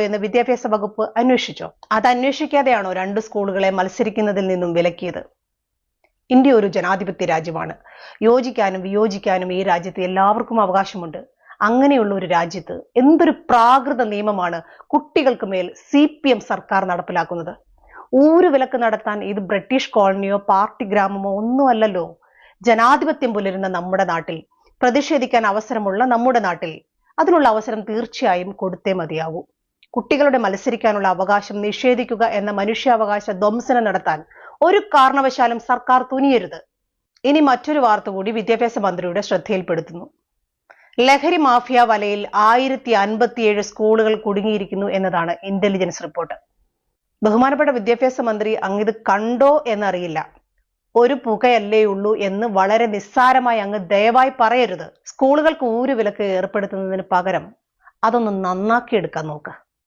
എന്ന് വിദ്യാഭ്യാസ വകുപ്പ് അന്വേഷിച്ചോ. അത് അന്വേഷിക്കാതെയാണോ രണ്ട് സ്കൂളുകളെ മത്സരിക്കുന്നതിൽ നിന്നും വിലക്കിയത്? ഇന്ത്യ ഒരു ജനാധിപത്യ രാജ്യമാണ്. യോജിക്കാനും വിയോജിക്കാനും ഈ രാജ്യത്ത് എല്ലാവർക്കും അവകാശമുണ്ട്. അങ്ങനെയുള്ള ഒരു രാജ്യത്ത് എന്തൊരു പ്രാകൃത നിയമമാണ് കുട്ടികൾക്ക് മേൽ സി പി എം സർക്കാർ നടപ്പിലാക്കുന്നത്? ഊരു വിലക്ക് നടത്താൻ ഇത് ബ്രിട്ടീഷ് കോളനിയോ പാർട്ടി ഗ്രാമമോ ഒന്നുമല്ലല്ലോ. ജനാധിപത്യം പുലരുന്ന നമ്മുടെ നാട്ടിൽ പ്രതിഷേധിക്കാൻ അവസരമുള്ള നമ്മുടെ നാട്ടിൽ അതിനുള്ള അവസരം തീർച്ചയായും കൊടുത്തേ മതിയാവൂ. കുട്ടികളുടെ മത്സരിക്കാനുള്ള അവകാശം നിഷേധിക്കുക എന്ന മനുഷ്യാവകാശ ധ്വംസനം നടത്താൻ ഒരു കാരണവശാലും സർക്കാർ തുനിയരുത്. ഇനി മറ്റൊരു വാർത്ത കൂടി വിദ്യാഭ്യാസ മന്ത്രിയുടെ ശ്രദ്ധയിൽപ്പെടുത്തുന്നു. ലഹരി മാഫിയ വലയിൽ ആയിരത്തി അൻപത്തിയേഴ് സ്കൂളുകൾ കുടുങ്ങിയിരിക്കുന്നു എന്നതാണ് ഇന്റലിജൻസ് റിപ്പോർട്ട് ബഹുമാനപ്പെട്ട വിദ്യാഭ്യാസ മന്ത്രി അങ്ങിത് കണ്ടോ എന്നറിയില്ല. ഒരു പുകയല്ലേ ഉള്ളൂ എന്ന് വളരെ നിസ്സാരമായി അങ്ങ് ദയവായി പറയരുത്. സ്കൂളുകൾക്ക് ഊരുവിലക്ക് ഏർപ്പെടുത്തുന്നതിന് പകരം അതൊന്ന് നന്നാക്കിയെടുക്കാൻ നോക്കുക